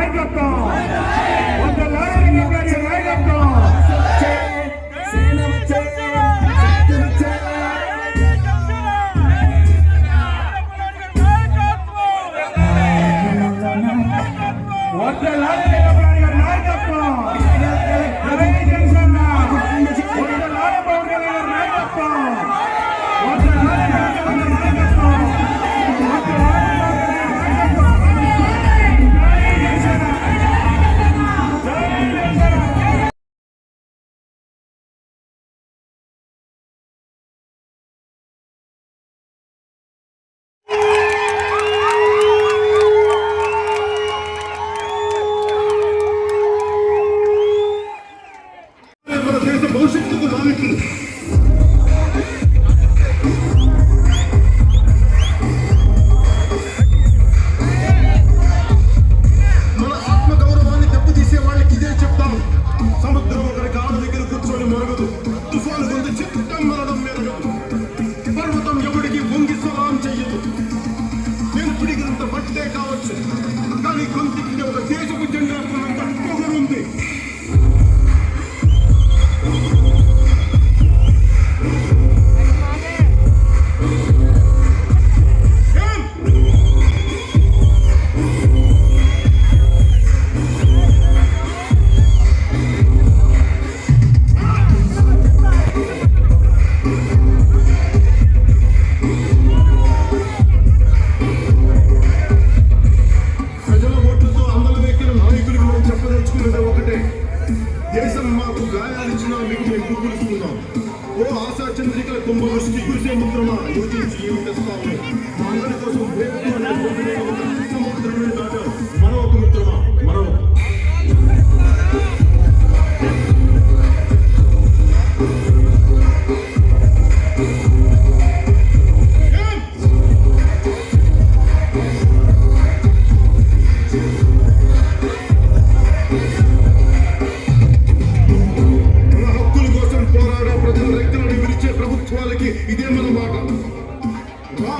vai, Gatão! Vai,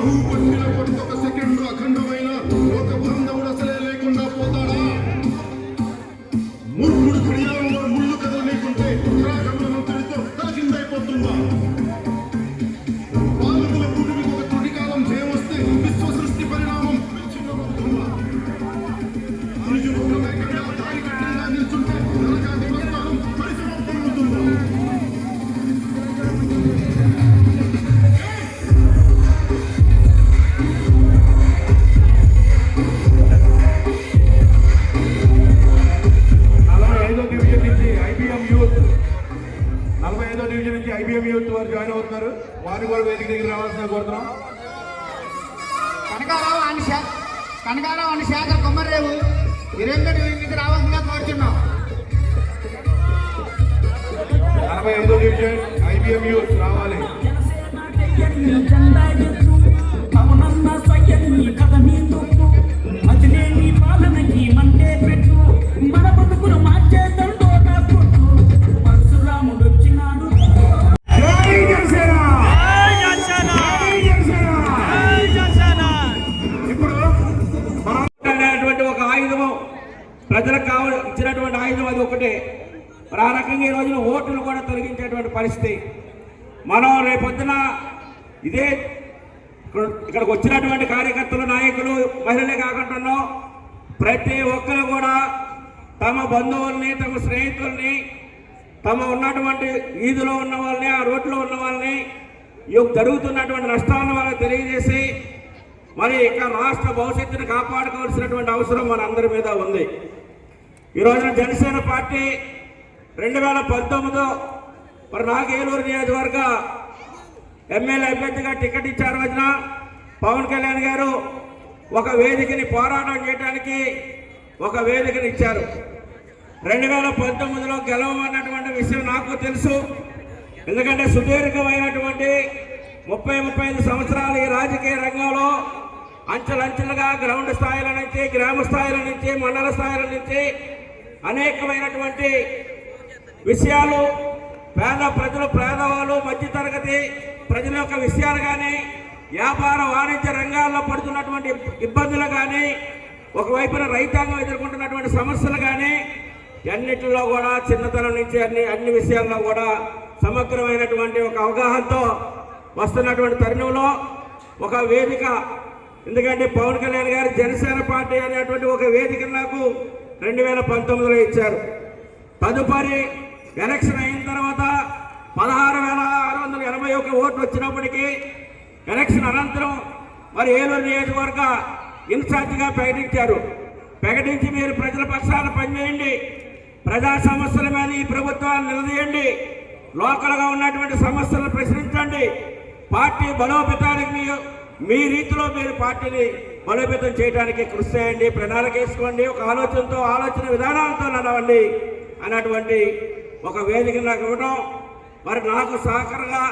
who would feel for the second youth వారు join అవుతున్నారు. వారిని కూడా వేదిక దగ్గర రావాల్సిన కోరుతున్నాం. కనకారావు అని శే కనకారావు అని శేఖర్ కొమ్మరేవు వీరేంద్ర నుంచి రావాల్సిందిగా కోరుతున్నాం నలభై ఐదో డివిజన్ ఐబిఎం యూత్ రావాలి. మరి ఆ రకంగా ఈ రోజున ఓట్లు కూడా తొలగించేటువంటి పరిస్థితి. మనం రేపొద్దున ఇదే ఇక్కడ- ఇక్కడికి వచ్చినటువంటి కార్యకర్తలు నాయకులు మహిళలే కాకుండా ప్రతి ఒక్కరు కూడా తమ బంధువుల్ని తమ స్నేహితుల్ని తమ ఉన్నటువంటి వీధిలో ఉన్న వాళ్ళని ఆ రోడ్లో ఉన్న వాళ్ళని ఈ యొక్క జరుగుతున్నటువంటి నష్టాలను వాళ్ళకి తెలియజేసి మరి ఇక రాష్ట్ర భవిష్యత్తును కాపాడుకోవాల్సినటువంటి అవసరం మన అందరి మీద ఉంది. ఈ రోజున జనసేన పార్టీ రెండు వేల పంతొమ్మిదిలో మరి నాకు ఏలూరు నియోజకవర్గ ఎమ్మెల్యే అభ్యర్థిగా టికెట్ ఇచ్చారు రోజున పవన్ కళ్యాణ్ గారు ఒక వేదికని పోరాటం చేయడానికి ఒక వేదికని ఇచ్చారు. రెండు వేల పంతొమ్మిదిలో గెలవమన్నటువంటి విషయం నాకు తెలుసు. ఎందుకంటే సుదీర్ఘమైనటువంటి ముప్పై ముప్పై ఐదు సంవత్సరాలు ఈ రాజకీయ రంగంలో అంచెలంచెలుగా గ్రౌండ్ స్థాయిల నుంచి గ్రామ స్థాయిల నుంచి మండల స్థాయిల నుంచి అనేకమైనటువంటి విషయాలు పేద ప్రజలు పేదవాళ్ళు మధ్యతరగతి ప్రజల యొక్క విషయాలు కానీ వ్యాపార వాణిజ్య రంగాల్లో పడుతున్నటువంటి ఇబ్బందులు కానీ ఒకవైపున రైతాంగం ఎదుర్కొంటున్నటువంటి సమస్యలు కానీ అన్నిటిలో కూడా చిన్నతనం నుంచి అన్ని అన్ని విషయాల్లో కూడా సమగ్రమైనటువంటి ఒక అవగాహనతో వస్తున్నటువంటి తరుణంలో ఒక వేదిక. ఎందుకంటే పవన్ కళ్యాణ్ గారు జనసేన పార్టీ అనేటువంటి ఒక వేదిక నాకు రెండు వేల పంతొమ్మిదిలో ఇచ్చారు. తదుపరి ఎలక్షన్ అయిన తర్వాత పదహారు వేల ఆరు వందల ఎనభై ఒక ఓట్లు వచ్చినప్పటికీ ఎలక్షన్ అనంతరం మరి ఏలూరు నియోజకవర్గ ఇన్ఛార్జిగా ప్రకటించారు. ప్రకటించి మీరు ప్రజల పక్షాన పనిచేయండి. ప్రజా సమస్యల మీద ఈ ప్రభుత్వాన్ని నిలదీయండి. లోకల్గా ఉన్నటువంటి సమస్యలను ప్రశ్నించండి. పార్టీ బలోపేతానికి మీ మీ రీతిలో మీరు పార్టీని బలోపేతం చేయడానికి కృషి చేయండి. ప్రణాళిక వేసుకోండి. ఒక ఆలోచనతో ఆలోచన విధానాలతో నడవండి అన్నటువంటి ఒక వేదిక నాకు ఇవ్వడం మరి నాకు సహకారంగా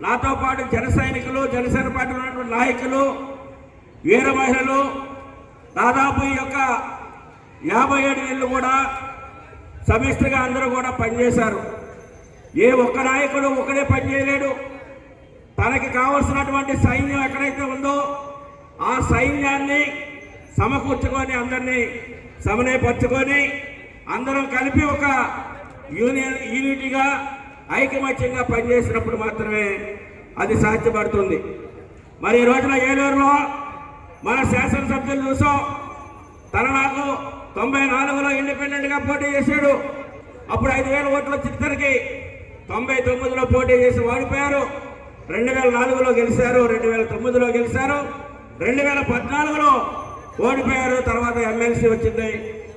నాతో పాటు జన సైనికులు జనసేన పార్టీ ఉన్నటువంటి నాయకులు వీర మహిళలు దాదాపు ఈ యొక్క యాభై ఏడు ఏళ్ళు కూడా సమిష్టిగా అందరూ కూడా పనిచేశారు. ఏ ఒక్క నాయకుడు ఒకడే పనిచేయలేడు. తనకి కావలసినటువంటి సైన్యం ఎక్కడైతే ఉందో ఆ సైన్యాన్ని సమకూర్చుకొని అందరినీ సమన్వయపరుచుకొని అందరం కలిపి ఒక యూనియన్ యూనిటీగా ఐకమత్యంగా పనిచేసినప్పుడు మాత్రమే అది సాధ్యపడుతుంది. మరి ఈ రోజున ఏలూరులో మన శాసనసభ్యులు చూసాం. తన నాకు తొంభై నాలుగులో ఇండిపెండెంట్గా పోటీ చేశాడు. అప్పుడు ఐదు వేల ఓట్లు వచ్చిన తనకి తొంభై తొమ్మిదిలో పోటీ చేసి ఓడిపోయారు. రెండు వేల నాలుగులో గెలిచారు రెండు వేల తొమ్మిదిలో గెలిచారు. రెండు వేల పద్నాలుగులో ఓడిపోయారు. తర్వాత ఎమ్మెల్సీ వచ్చింది.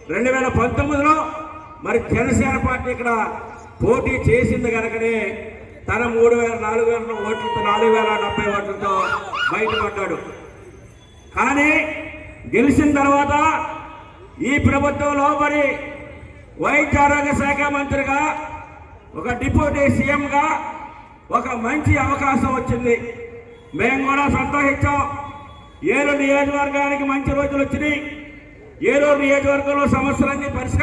రెండు వేల పంతొమ్మిదిలో మరి జనసేన పార్టీ ఇక్కడ పోటీ చేసింది కనుకనే తన మూడు వేల నాలుగు వేల ఓట్లతో నాలుగు వేల డెబ్బై ఓట్లతో బయటపడ్డాడు. కానీ గెలిచిన తర్వాత ఈ ప్రభుత్వంలో మరి వైద్య ఆరోగ్య శాఖ మంత్రిగా ఒక డిప్యూటీ సీఎంగా ఒక మంచి అవకాశం వచ్చింది. మేము కూడా సంతోషించాం. ఏలూరు నియోజకవర్గానికి మంచి రోజులు వచ్చినాయి. ఏలూరు నియోజకవర్గంలో సమస్యలన్నీ పరిష్కారం